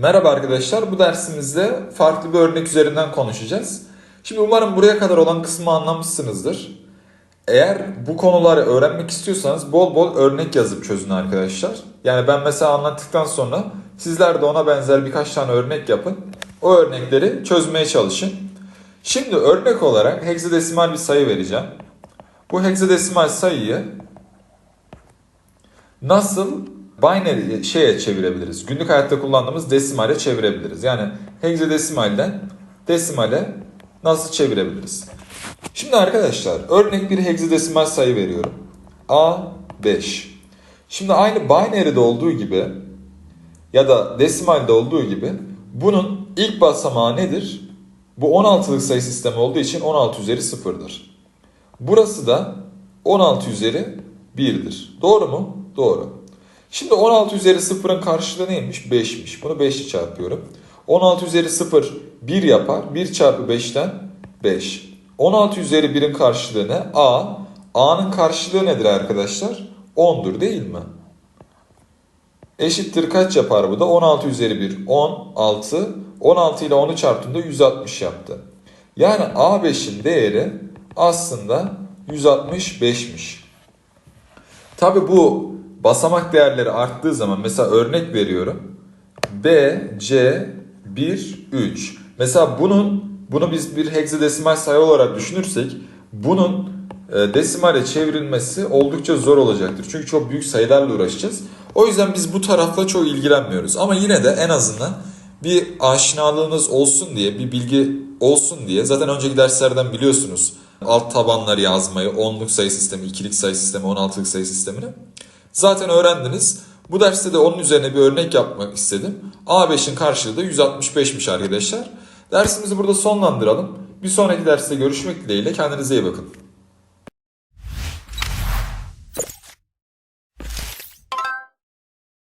Merhaba arkadaşlar, bu dersimizde farklı bir örnek üzerinden konuşacağız. Şimdi umarım buraya kadar olan kısmı anlamışsınızdır. Eğer bu konuları öğrenmek istiyorsanız bol bol örnek yazıp çözün arkadaşlar. Yani ben mesela anlattıktan sonra sizler de ona benzer birkaç tane örnek yapın. O örnekleri çözmeye çalışın. Şimdi örnek olarak heksadesimal bir sayı vereceğim. Bu heksadesimal sayıyı nasıl binary şeye çevirebiliriz? Günlük hayatta kullandığımız desimale çevirebiliriz. Yani hexadesimalden desimale nasıl çevirebiliriz? Şimdi arkadaşlar örnek bir hexadesimal sayı veriyorum. A5. Şimdi aynı binary'de olduğu gibi ya da desimalde olduğu gibi bunun ilk basamağı nedir? Bu 16'lık sayı sistemi olduğu için 16 üzeri 0'dır. Burası da 16 üzeri 1'dir. Doğru mu? Doğru. Şimdi 16 üzeri 0'ın karşılığı neymiş? 5'miş. Bunu 5 ile çarpıyorum. 16 üzeri 0 1 yapar. 1 çarpı 5'ten 5. 16 üzeri 1'in karşılığı ne? A. A'nın karşılığı nedir arkadaşlar? 10'dur değil mi? Eşittir kaç yapar bu da? 16 üzeri 1 16. 16 ile 10'u çarptığında 160 yaptı. Yani A5'in değeri aslında 165'miş. Tabi bu basamak değerleri arttığı zaman mesela örnek veriyorum. B, C, 1, 3. Mesela bunun bunu biz bir hexadesimal sayı olarak düşünürsek bunun e, desimale çevrilmesi oldukça zor olacaktır. Çünkü çok büyük sayılarla uğraşacağız. O yüzden biz bu tarafla çok ilgilenmiyoruz. Ama yine de en azından bir aşinalığınız olsun diye, bir bilgi olsun diye. Zaten önceki derslerden biliyorsunuz alt tabanları yazmayı, onluk sayı sistemi, ikilik sayı sistemi, 16'lık sayı sistemini. Zaten öğrendiniz. Bu derste de onun üzerine bir örnek yapmak istedim. A5'in karşılığı da 165'miş arkadaşlar. Dersimizi burada sonlandıralım. Bir sonraki derste görüşmek dileğiyle kendinize iyi bakın.